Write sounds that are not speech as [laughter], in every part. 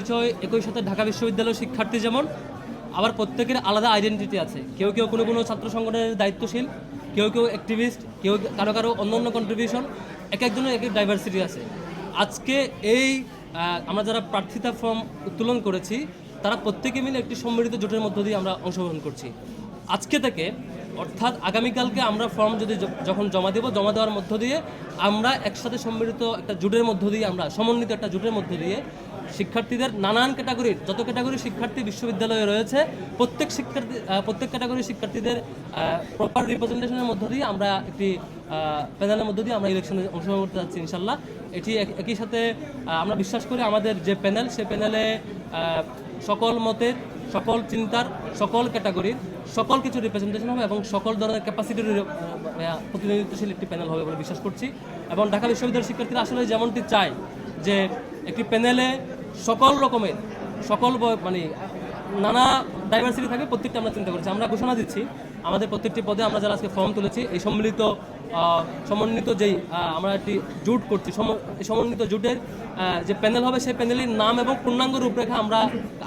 পরিচয় একই সাথে ঢাকা বিশ্ববিদ্যালয়ের শিক্ষার্থী যেমন, আবার প্রত্যেকের আলাদা আইডেন্টিটি আছে। কেউ কেউ কোনো কোনো ছাত্র সংগঠনের দায়িত্বশীল, কেউ কেউ অ্যাক্টিভিস্ট কেউ কারও কারও অন্য অন্য কন্ট্রিবিউশন এক একজনের এক এক ডাইভার্সিটি আছে। আজকে এই আমরা যারা প্রার্থিতা ফর্ম উত্তোলন করেছি, তারা প্রত্যেকে মিলে একটি সম্মিলিত জোটের মধ্য দিয়ে আমরা অংশগ্রহণ করছি। আজকে থেকে, অর্থাৎ আগামীকালকে আমরা ফর্ম যদি যখন জমা দেব, জমা দেওয়ার মধ্য দিয়ে আমরা একসাথে সম্মিলিত একটা জোটের মধ্য দিয়ে আমরা, সমন্বিত একটা জোটের মধ্য দিয়ে শিক্ষার্থীদের নানান ক্যাটাগরির, যত ক্যাটাগরির শিক্ষার্থী বিশ্ববিদ্যালয়ে রয়েছে, প্রত্যেক শিক্ষার্থী প্রত্যেক ক্যাটাগরির শিক্ষার্থীদের প্রপার রিপ্রেজেন্টেশনের মধ্য দিয়ে আমরা একটি প্যানেলের মধ্য দিয়ে আমরা ইলেকশনে অংশগ্রহণ করতে যাচ্ছি, ইনশাল্লাহ। এটি এক- একই সাথে আমরা বিশ্বাস করি আমাদের যে প্যানেল, সে প্যানেলে সকল মতের, সকল চিন্তার, সকল ক্যাটাগরির, সকল কিছু রিপ্রেজেন্টেশন হবে এবং সকল ধরনের ক্যাপাসিটির প্রতিনিধিত্বশীল একটি প্যানেল হবে বলে বিশ্বাস করছি। এবং ঢাকা বিশ্ববিদ্যালয়ের শিক্ষার্থীরা আসলে যেমনটি চায় যে একটি প্যানেলে সকল রকমের, সকল মানে নানা ডাইভার্সিটি থাকে, প্রত্যেকটা আমরা চিন্তা করছি। আমরা ঘোষণা দিচ্ছি, আমাদের প্রত্যেকটি পদে আমরা যারা আজকে ফর্ম তুলেছি, এই সম্মিলিত সমন্বিত যেই আমরা একটি জুট করছি এই সমন্বিত জুটের যে প্যানেল হবে সেই প্যানেলের নাম এবং পূর্ণাঙ্গ রূপরেখা আমরা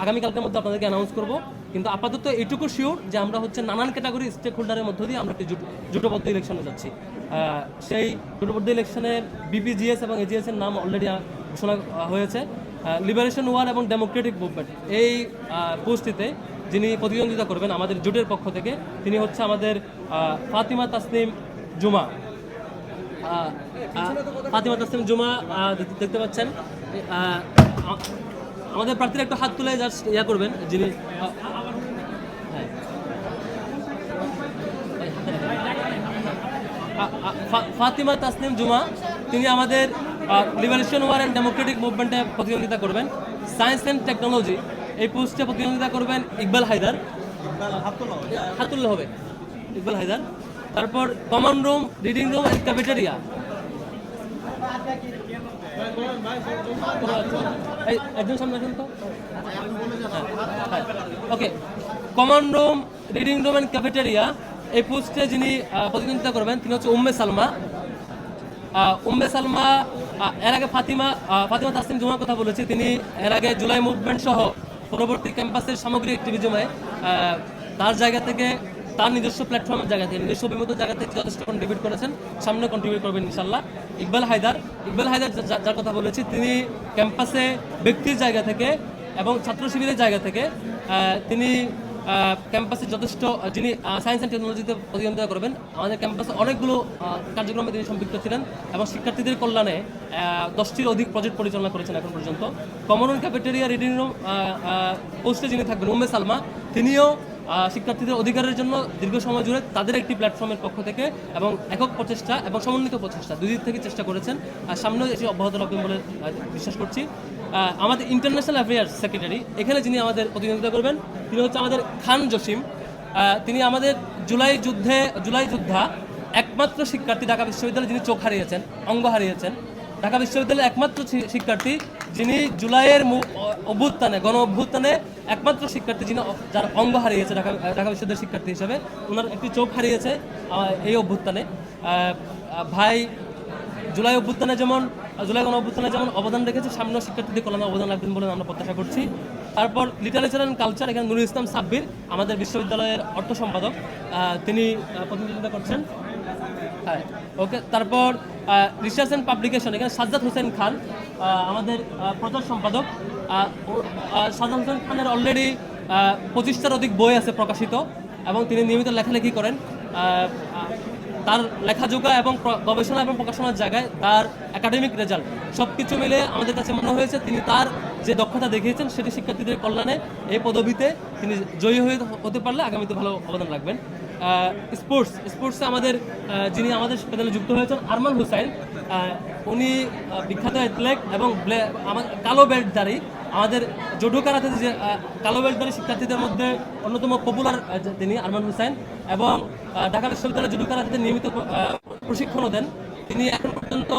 আগামীকালকের মধ্যে আপনাদেরকে অ্যানাউন্স করব। কিন্তু আপাতত এইটুকু শিওর যে আমরা হচ্ছে নানান ক্যাটাগরি স্টেক হোল্ডারের মধ্য দিয়ে আমরা একটি জুট জুটবদ্ধ ইলেকশনে যাচ্ছি। সেই জুটবদ্ধ ইলেকশনে বিপিজিএস এবং এজিএস এর নাম অলরেডি ঘোষণা হয়েছে। লিবারেশন ওয়ার এবং ডেমোক্রেটিক মুভমেন্ট এই আহ, যিনি প্রতিদ্বন্দ্বিতা করবেন আমাদের জোটের পক্ষ থেকে তিনি হচ্ছে আমাদের ফাতিমা তাসনিম জুমা। ফাতিমা তাসনিম জুমা দেখতে পাচ্ছেন আমাদের প্রার্থীরা একটু হাত তুলে জাস্ট ইয়া করবেন যিনি ফাতিমা তাসনিম জুমা তিনি আমাদের লিবারেশন ওয়ার অ্যান্ড ডেমোক্রেটিক মুভমেন্টে প্রতিদ্বন্দ্বিতা করবেন। সায়েন্স অ্যান্ড টেকনোলজি এই পোস্টে প্রতিদ্বন্দ্বিতা করবেন ইকবাল হায়দার। হাতুল্লা হবে। ইকবাল হায়দার। তারপর common room reading room and cafeteria একজন সামনে আসুন তো। Okay common room reading room and cafeteria এই পোস্টে যিনি প্রতিদ্বন্দ্বিতা করবেন, তিনি হচ্ছে উম্মে সালমা। উম্মে সালমা এর আগে ফাতিমা ফাতিমা তাসলিম জুমার কথা বলেছি। তিনি এর আগে জুলাই মুভমেন্ট সহ পরবর্তী ক্যাম্পাসের সামগ্রিক আহ, তার জায়গা থেকে তার নিজস্ব প্ল্যাটফর্মের জায়গা থেকে নিজস্ব বিমত জায়গা থেকে যথেষ্ট কন্ট্রিবিউট করেছেন। সামনে কন্ট্রিবিউট করবেন ইনশাল্লাহ ইকবাল হায়দার ইকবাল হায়দার যার কথা বলেছি তিনি ক্যাম্পাসে ব্যক্তির জায়গা থেকে এবং ছাত্র শিবিরের জায়গা থেকে তিনি ক্যাম্পাসে যথেষ্ট যিনি সায়েন্স অ্যান্ড টেকনোলজিতে প্রতিদ্বন্দ্বিতা করবেন, আমাদের ক্যাম্পাসে অনেকগুলো কার্যক্রমে তিনি সম্পৃক্ত ছিলেন এবং শিক্ষার্থীদের কল্যাণে দশটির অধিক প্রজেক্ট পরিচালনা করেছেন এখন পর্যন্ত। কমন ক্যাফেটেরিয়া রিডিং রুম পোস্টে যিনি থাকবেন, উম্মে সালমা, তিনিও শিক্ষার্থীদের অধিকারের জন্য দীর্ঘ সময় জুড়ে তাদের একটি প্ল্যাটফর্মের পক্ষ থেকে এবং একক প্রচেষ্টা এবং সমন্বিত প্রচেষ্টা দুই দিক থেকে চেষ্টা করেছেন। আর সামনেও এটি অব্যাহত রাখবেন বলে বিশ্বাস করছি। আমাদের ইন্টারন্যাশনাল অ্যাফেয়ার্স সেক্রেটারি এখানে যিনি আমাদের প্রতিনিধিত্ব করবেন, তিনি হচ্ছে আমাদের খান জসিম। তিনি আমাদের জুলাই যুদ্ধে, জুলাই যোদ্ধা, একমাত্র শিক্ষার্থী ঢাকা বিশ্ববিদ্যালয়ে যিনি চোখ হারিয়েছেন, অঙ্গ হারিয়েছেন। ঢাকা বিশ্ববিদ্যালয়ের একমাত্র শিক্ষার্থী যিনি জুলাইয়ের অভ্যুত্থানে, গণ অভ্যুত্থানে একমাত্র শিক্ষার্থী যিনি যার অঙ্গ হারিয়েছে ঢাকা ঢাকা বিশ্ববিদ্যালয়ের শিক্ষার্থী হিসেবে, ওনার একটি চোখ হারিয়েছে এই অভ্যুত্থানে। ভাই, জুলাই অভ্যুত্থানে যেমন জুলাই গণ অভ্যুত্থানে যেমন অবদান রেখেছে সামনে শিক্ষার্থীদের কল্যাণে অবদান রাখবেন বলে আমরা প্রত্যাশা করছি। তারপর লিটারেচার অ্যান্ড কালচার এখানে নুরুল ইসলাম সাব্বির, আমাদের বিশ্ববিদ্যালয়ের অর্থ সম্পাদক তিনি প্রতিনিধিত্ব করছেন। হ্যাঁ ওকে তারপর রিসার্চ অ্যান্ড পাবলিকেশন এখানে সাজ্জাদ হোসেন খান আমাদের প্রচার সম্পাদক। হোসেন খানের অলরেডি পঁচিশটার অধিক বই আছে প্রকাশিত এবং তিনি নিয়মিত লেখালেখি করেন। তার লেখাযোগা এবং গবেষণা এবং প্রকাশনার জায়গায় তার একাডেমিক রেজাল্ট সব কিছু মিলে আমাদের কাছে মনে হয়েছে তিনি তার যে দক্ষতা দেখিয়েছেন সেটি শিক্ষার্থীদের কল্যাণে এই পদবিতে তিনি জয়ী হয়ে হতে পারলে আগামীতে ভালো অবদান রাখবেন। স্পোর্টস স্পোর্টসে আমাদের যিনি আমাদের প্যানেলে যুক্ত হয়েছেন আরমান হুসাইন। উনি বিখ্যাত অ্যাথলেট এবং কালো বেল্টধারী। আমাদের জুডো কারাতে যে কালো বেল্টধারী শিক্ষার্থীদের মধ্যে অন্যতম পপুলার তিনি, আরমান হুসাইন এবং ঢাকা বিশ্ববিদ্যালয়ের জুডো কারাতে নিয়মিত প্রশিক্ষণও দেন। তিনি এখন পর্যন্ত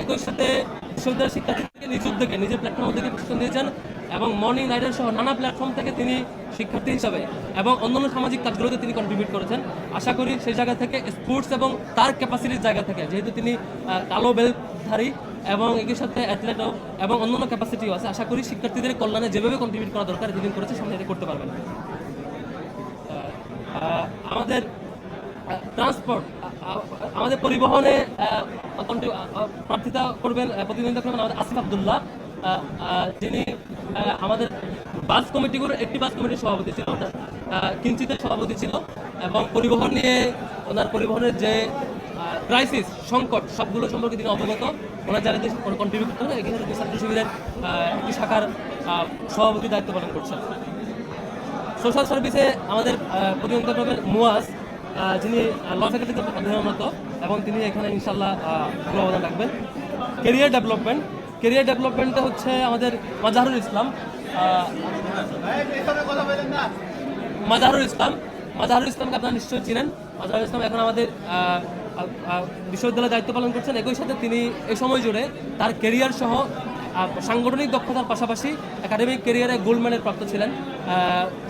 একই সাথে বিশ্ববিদ্যালয়ের শিক্ষার্থীদেরকে নিজ উদ্যোগে, নিজের প্ল্যাটফর্ম থেকে প্রশিক্ষণ দিয়েছেন। এবং মর্নিং রাইডার সহ নানা প্ল্যাটফর্ম থেকে তিনি শিক্ষার্থী হিসাবে এবং অন্যান্য সামাজিক কাজগুলোতে তিনি কন্ট্রিবিউট করেছেন। আশা করি সেই জায়গা থেকে স্পোর্টস এবং তার ক্যাপাসিটির জায়গা থেকে, যেহেতু তিনি কালো বেলধারী এবং একই সাথে অ্যাথলেটও এবং অন্যান্য ক্যাপাসিটিও আছে, আশা করি শিক্ষার্থীদের কল্যাণে যেভাবে কন্ট্রিবিউট করা দরকার, এতদিন করেছে, সামনে এটা করতে পারবেন। আমাদের ট্রান্সপোর্ট আমাদের পরিবহনে প্রার্থিতা করবেন প্রতিদ্বন্দ্বিতা করবেন আমাদের আসিফ আবদুল্লাহ যিনি আমাদের বাস কমিটিগুলোর একটি বাস কমিটির সভাপতি ছিল কিঞ্চিতের সভাপতি ছিল, এবং পরিবহন নিয়ে, ওনার পরিবহনের যে ক্রাইসিস সংকট, সবগুলো সম্পর্কে তিনি অবগত। ওনার যারা কন্ট্রিবিউট করতে হবে এখানে ছাত্র শিবিরের একটি শাখার সভাপতি দায়িত্ব পালন করছেন। সোশ্যাল সার্ভিসে আমাদের প্রতিযোগিতা করবেন মুয়াজ যিনি ল ফ্যাকাল্টিতে অধ্যয়নরত, এবং তিনি এখানে ইনশাল্লাহ অবদান রাখবেন। কেরিয়ার ডেভেলপমেন্ট কেরিয়ার ডেভেলপমেন্টটা হচ্ছে আমাদের মাজাহারুল ইসলাম। মাজাহারুল ইসলাম। মাজাহারুল ইসলামকে আপনারা নিশ্চয়ই চিনেন। মাজাহারুল ইসলাম এখন আমাদের বিশ্ববিদ্যালয়ে দায়িত্ব পালন করছেন। একই সাথে তিনি এই সময় জুড়ে তার কেরিয়ার সহ সাংগঠনিক দক্ষতার পাশাপাশি একাডেমিক কেরিয়ারে গোল্ড মেডেল প্রাপ্ত ছিলেন।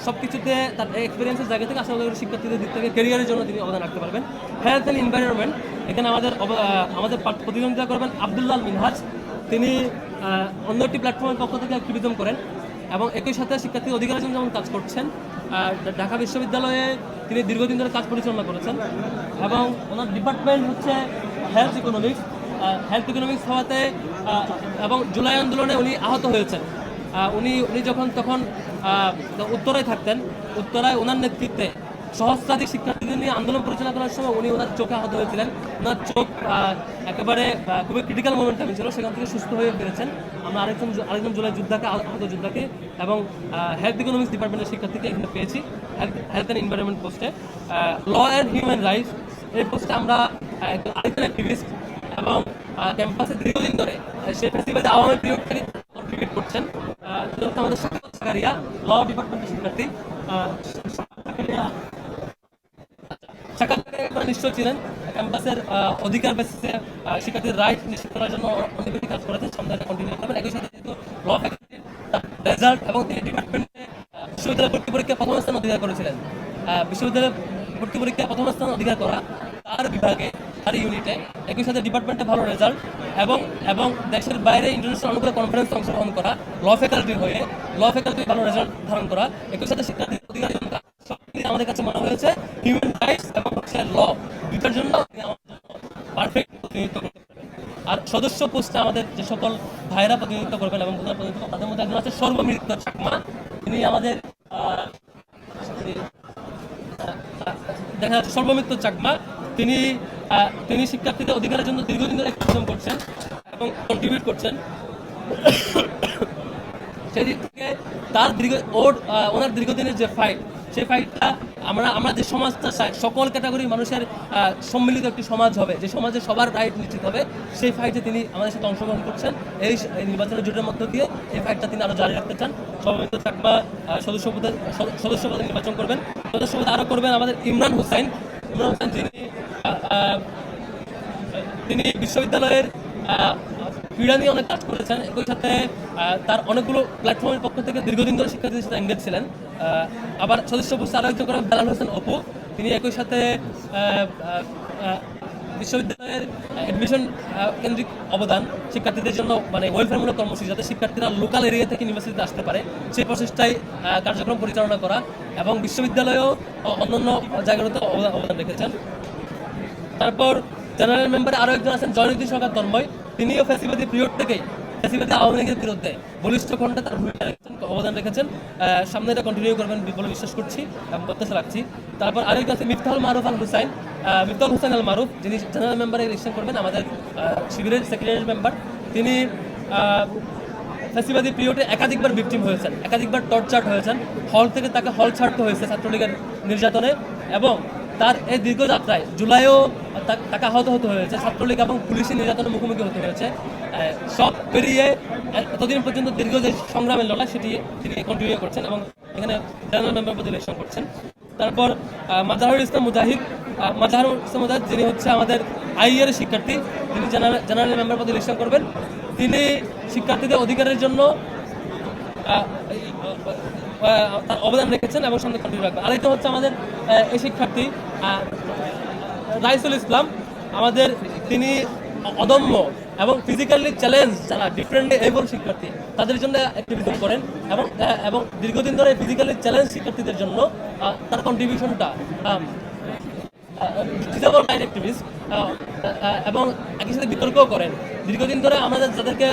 সব কিছুতে তার এক্সপিরিয়েন্সের জায়গা থেকে আসলে শিক্ষার্থীদের দিক থেকে কেরিয়ারের জন্য তিনি অবদান রাখতে পারবেন। হেলথ অ্যান্ড এনভায়রনমেন্ট এখানে আমাদের আমাদের প্রতিদ্বন্দ্বিতা করবেন আবদুল্লাহ মিনহাজ। তিনি অন্য একটি প্ল্যাটফর্মের পক্ষ থেকে অ্যাক্টিভিজম করেন এবং একই সাথে শিক্ষার্থী অধিকারের জন্য যেমন কাজ করছেন ঢাকা বিশ্ববিদ্যালয়ে তিনি দীর্ঘদিন ধরে কাজ পরিচালনা করেছেন এবং ওনার ডিপার্টমেন্ট হচ্ছে হেলথ ইকোনমিক্স হেলথ ইকোনমিক্স হওয়াতে এবং জুলাই আন্দোলনে উনি আহত হয়েছেন। উনি উনি যখন, তখন উত্তরায় থাকতেন, উত্তরায় ওনার নেতৃত্বে সহস্রাধিক শিক্ষার্থীদের নিয়ে আন্দোলন পরিচালনা করার সময় উনি ওনার চোখে আহত হয়েছিলেন। ওনার চোখ একেবারে খুবই ক্রিটিক্যাল মোমেন্টে ছিল, সেখান থেকে সুস্থ হয়ে ফিরেছেন। আমরা আরেকজন আরেকজন জুলাই যোদ্ধাকে আহত যোদ্ধাকে এবং হেলথ ইকোনমিক্স ডিপার্টমেন্টের শিক্ষার্থীকে এখানে পেয়েছি হেলথ অ্যান্ড এনভায়রনমেন্ট পোস্টে ল অ্যান্ড হিউম্যান রাইটস এই পোস্টে আমরা আরেকজন অ্যাক্টিভিস্ট এবং ক্যাম্পাসে দীর্ঘদিন ধরে সেই ফেস্টিভ্যালে আওয়ামী পিরিয়ড কন্ট্রিবিউট করছেন। আমাদের সাক্ষাৎ সাকারিয়া ল ডিপার্টমেন্টের শিক্ষার্থী। সাক্ষাৎকারে আপনারা নিশ্চয় ছিলেন ক্যাম্পাসের অধিকার বেসিসে শিক্ষার্থীর রাইট নিশ্চিত করার জন্য অনেক কাজ করেছেন। সামনে কন্টিনিউ করবেন। একই সাথে যেহেতু ল ফ্যাকাল্টির রেজাল্ট এবং তিনি ডিপার্টমেন্টে বিশ্ববিদ্যালয় ভর্তি পরীক্ষা প্রথম স্থান অধিকার করেছিলেন। বিশ্ববিদ্যালয় ভর্তি পরীক্ষা প্রথম স্থান অধিকার করা তার বিভাগে, তার ইউনিটে একই সাথে ডিপার্টমেন্টে ভালো রেজাল্ট এবং এবং দেশের বাইরে ইন্টারন্যাশনাল অনেকগুলো কনফারেন্স অংশগ্রহণ করা ল ফ্যাকাল্টির হয়ে ল ফ্যাকাল্টির ভালো রেজাল্ট ধারণ করা। একই সাথে শিক্ষার্থীর অধিকার জন্য কাজ সব মিলিয়ে আমাদের কাছে মনে হয়েছে হিউম্যান রাইটস এবং হচ্ছে ল দুটার জন্য তিনি আমাদের জন্য পারফেক্ট আর সদস্য পোস্টে আমাদের যে সকল ভাইরা প্রতিনিধিত্ব করবেন এবং তাদের মধ্যে একজন আছে সর্বমৃত্য চাকমা। তিনি আমাদের দেখা যাচ্ছে সর্বমিত্র চাকমা। তিনি তিনি শিক্ষার্থীদের অধিকারের জন্য দীর্ঘদিন ধরে পরিশ্রম করছেন এবং কন্ট্রিবিউট করছেন। [coughs] সেই দিক থেকে তার দীর্ঘ, ওর ওনার দীর্ঘদিনের যে ফাইট সেই ফাইটটা আমরা যে সমাজটা সকল ক্যাটাগরির মানুষের সম্মিলিত একটি সমাজ হবে, যে সমাজে সবার রাইট নিশ্চিত হবে, সেই ফাইটে তিনি আমাদের সাথে অংশগ্রহণ করছেন। এই নির্বাচনের জোটের মধ্য দিয়ে এই ফাইটটা তিনি আরও জারি রাখতে চান। সভাপতি থাকবা সদস্য পদে স- সদস্য পদে নির্বাচন করবেন। সদস্যপদে আরও করবেন আমাদের ইমরান হোসেন। ইমরান হোসেন যিনি তিনি বিশ্ববিদ্যালয়ের ক্রীড়া নিয়ে অনেক কাজ করেছেন। একই সাথে তার অনেকগুলো প্ল্যাটফর্মের পক্ষ থেকে দীর্ঘদিন ধরে শিক্ষার্থীদের সাথে এঙ্গেজ ছিলেন। আবার সদস্য বসে আরও একজন করেন বেলাল হোসেন অপু। তিনি একই সাথে বিশ্ববিদ্যালয়ের অ্যাডমিশন কেন্দ্রিক অবদান শিক্ষার্থীদের জন্য মানে ওয়েলফেয়ারমূলক কর্মসূচি যাতে শিক্ষার্থীরা লোকাল এরিয়া থেকে ইউনিভার্সিটিতে আসতে পারে, সেই প্রচেষ্টায় কার্যক্রম পরিচালনা করা এবং বিশ্ববিদ্যালয়েও অন্যান্য জায়গাগুলোতে অবদান রেখেছেন। তারপর জেনারেল মেম্বারে আরও একজন আছেন জয়নীতি সরকার তন্ময় তিনিও ফ্যাসিবাদী পিরিয়ড থেকেই ফ্যাসিবাদী আওয়ামী লীগের বিরুদ্ধে বলিষ্ঠ খণ্ডে তার ভূমিকা অবদান রেখেছেন। সামনে এটা কন্টিনিউ করবেন বলে বিশ্বাস করছি এবং প্রত্যাশা রাখছি। তারপর আরেকজন আছে মিফতাহুল মারুফ আল হুসাইন। আহ, মিফতাহুল হোসেন আল মারুফ যিনি জেনারেল মেম্বারে ইলেকশন করবেন আমাদের শিবিরের সেক্রেটারি মেম্বার তিনি ফ্যাসিবাদী পিরিয়ডে একাধিকবার ভিকটিম হয়েছেন একাধিকবার টর্চার্ড হয়েছেন। হল থেকে তাকে হল ছাড়তে হয়েছে ছাত্রলীগের নির্যাতনে এবং তার এই দীর্ঘ যাত্রায় জুলাইও তাকে আহত হতে হয়েছে, ছাত্রলীগ এবং পুলিশের নির্যাতনের মুখোমুখি হতে হয়েছে। সব পেরিয়ে এতদিন পর্যন্ত দীর্ঘ যে সংগ্রামের লড়াই, সেটি তিনি কন্টিনিউ করছেন এবং এখানে জেনারেল মেম্বার পদে ইলেকশন করছেন। তারপর মাজাহারুল ইসলাম মুজাহিদ মাজাহারুল ইসলাম মুজাহিদ, যিনি হচ্ছে আমাদের আইয়ার শিক্ষার্থী, তিনি জেনারেল জেনারেল মেম্বার পদে ইলেকশন করবেন। তিনি শিক্ষার্থীদের অধিকারের জন্য তার অবদান রেখেছেন এবং সামনে কন্টিনিউ রাখবেন। আরেকটা হচ্ছে আমাদের এই শিক্ষার্থী রাইসুল ইসলাম, আমাদের তিনি অদম্য এবং ফিজিক্যালি চ্যালেঞ্জ যারা ডিফারেন্টলি এবল শিক্ষার্থী, তাদের জন্য অ্যাক্টিভিজম করেন এবং এবং দীর্ঘদিন ধরে ফিজিক্যালি চ্যালেঞ্জ শিক্ষার্থীদের জন্য তার কন্ট্রিবিউশনটা এবং একই সাথে বিতর্কও করেন। দীর্ঘদিন ধরে আমাদের যাদেরকে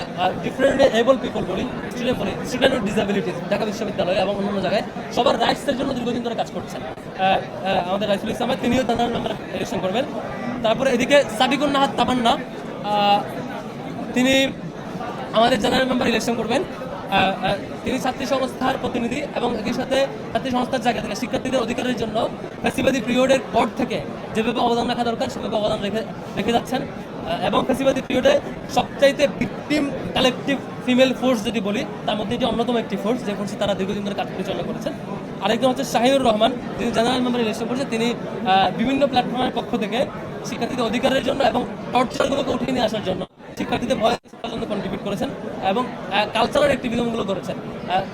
ডিফারেন্ট এবল পিপল বলি স্টুডেন্ট বলি স্টুডেন্ট উইথ ডিসেবিলিটিস ঢাকা বিশ্ববিদ্যালয়ে এবং অন্যান্য জায়গায়, সবার রাইটসের জন্য দীর্ঘদিন ধরে কাজ করছেন। আমাদের রাইসুল ইসলাম ভাই, তিনিও তাদের নাম্বার ইলেকশন করবেন। তারপরে এদিকে সাবিকুন নাহাত তামান্না তিনি আমাদের জেনারেল মেম্বার ইলেকশন করবেন। তিনি ছাত্রী সংস্থার প্রতিনিধি এবং একই সাথে ছাত্রী সংস্থার জায়গা থেকে শিক্ষার্থীদের অধিকারের জন্য ফেসিবাদী পিরিয়ডের পর থেকে যেভাবে অবদান রাখা দরকার সেভাবে অবদান রেখে রেখে যাচ্ছেন। এবং ফেসিবাদী পিরিয়ডে সবচাইতে ভিকটিম কালেকটিভ ফিমেল ফোর্স যদি বলি তার মধ্যে এটি অন্যতম একটি ফোর্স যে ফোর্সে তারা দীর্ঘদিন ধরে কাজ পরিচালনা করেছেন। আরেকজন হচ্ছে শাহিনুর রহমান, যিনি জেনারেল মেম্বার ইলেকশন করছে তিনি বিভিন্ন প্ল্যাটফর্মের পক্ষ থেকে শিক্ষার্থীদের অধিকারের জন্য এবং টর্চারগুলোকে উঠিয়ে নিয়ে আসার জন্য শিক্ষার্থীদের ভয় জন্য কন্ট্রিবিউট করেছেন এবং কালচারাল অ্যাক্টিভিজমগুলো করেছেন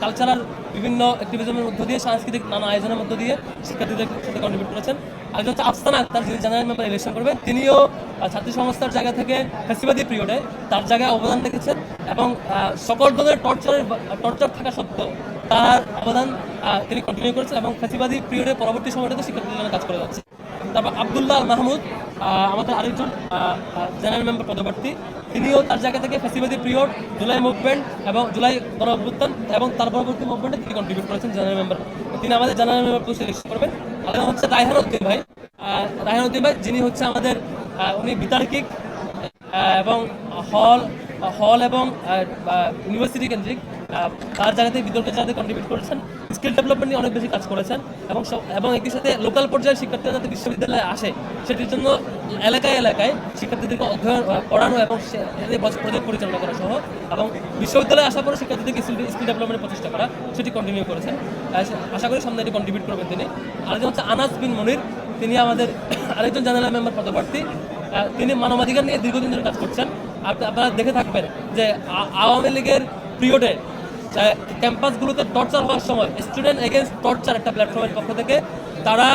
কালচারাল বিভিন্ন অ্যাক্টিভিজমের মধ্য দিয়ে, সাংস্কৃতিক নানা আয়োজনের মধ্য দিয়ে শিক্ষার্থীদের সাথে কন্ট্রিবিউট করেছেন। আরেকজন হচ্ছে আফসানা আক্তার, যিনি জেনারেল মেম্বার ইলেকশন করবেন। তিনিও ছাত্রী সংস্থার জায়গা থেকে ফেসিবাদী পিরিয়ডে তার জায়গায় অবদান রেখেছেন এবং সকল ধরনের টর্চারের টর্চার থাকা সত্ত্বেও তার অবদান তিনি কন্টিনিউ করেছেন এবং ফেসিবাদী পিরিয়ডে পরবর্তী সময়টাতে শিক্ষার্থীদের জন্য কাজ করে যাচ্ছে। তারপর আবদুল্লাহ মাহমুদ আমাদের আরেকজন জেনারেল মেম্বার পদপ্রার্থী। তিনিও তার জায়গা থেকে ফেসিবাদী পিরিয়ড জুলাই মুভমেন্ট এবং জুলাই গণ এবং তার পরবর্তী মুভমেন্টে তিনি কন্ট্রিবিউট করেছেন জেনারেল মেম্বার তিনি আমাদের জেনারেল মেম্বার পোস্ট ইলেকশন করবেন। আর হচ্ছে রায়হান উদ্দিন ভাই। রায়হান উদ্দিন ভাই, যিনি হচ্ছে আমাদের উনি বিতার্কিক এবং হল হল এবং ইউনিভার্সিটি কেন্দ্রিক। তার জায়গাতে বিতর্কের জায়গাতে কন্ট্রিবিউট করেছেন। স্কিল ডেভেলপমেন্ট নিয়ে অনেক বেশি কাজ করেছেন এবং এবং একই সাথে লোকাল পর্যায়ের শিক্ষার্থীরা যাতে বিশ্ববিদ্যালয়ে আসে, সেটির জন্য এলাকায় এলাকায় শিক্ষার্থীদেরকে অধ্যয়ন পড়ানো এবং প্রজেক্ট পরিচালনা করা সহ এবং বিশ্ববিদ্যালয়ে আসার পরে শিক্ষার্থীদেরকে স্কিল ডেভেলপমেন্টের প্রচেষ্টা করা, সেটি কন্টিনিউ করেছেন। আশা করি সামনে এটি কন্ট্রিবিউট করবেন তিনি। আরেকজন হচ্ছে আনাস বিন মনির। তিনি আমাদের [coughs] আরেকজন জেনারেল মেম্বার পদপ্রার্থী। তিনি মানবাধিকার নিয়ে দীর্ঘদিন ধরে কাজ করছেন। আপ- আপনারা দেখে থাকবেন যে আওয়ামী লীগের পিরিয়ডে ক্যাম্পাসগুলোতে টর্চার হওয়ার সময় স্টুডেন্ট এগেনস্ট টর্চার একটা প্ল্যাটফর্মের পক্ষ থেকে তারা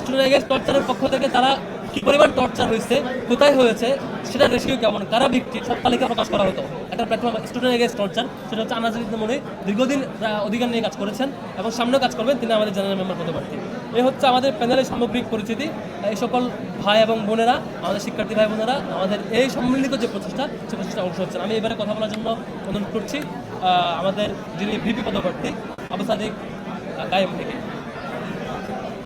স্টুডেন্ট এগেনস্ট টর্চারের পক্ষ থেকে তারা কি পরিমাণ টর্চার হয়েছে, কোথায় হয়েছে, সেটা রেশিও কেমন, কারা ব্যক্তি সব তালিকা প্রকাশ করা হতো। একটা প্ল্যাটফর্ম স্টুডেন্ট এগেনস্ট টর্চার সেটা হচ্ছে আনাজুল মনে দীর্ঘদিন অধিকার নিয়ে কাজ করেছেন এবং সামনেও কাজ করবেন, তিনি আমাদের জেনারেল মেম্বার পদপ্রার্থী এই হচ্ছে আমাদের প্যানেলের সামগ্রিক পরিচিতি। এই সকল ভাই এবং বোনেরা, আমাদের শিক্ষার্থী ভাই বোনেরা, আমাদের এই সম্মিলিত যে প্রচেষ্টা, সে প্রচেষ্টা অংশ হচ্ছেন। আমি এবারে কথা বলার জন্য অনুরোধ করছি। আমাদের যিনি ভিপি পদপ্রার্থী আবু সাদিক কায়েম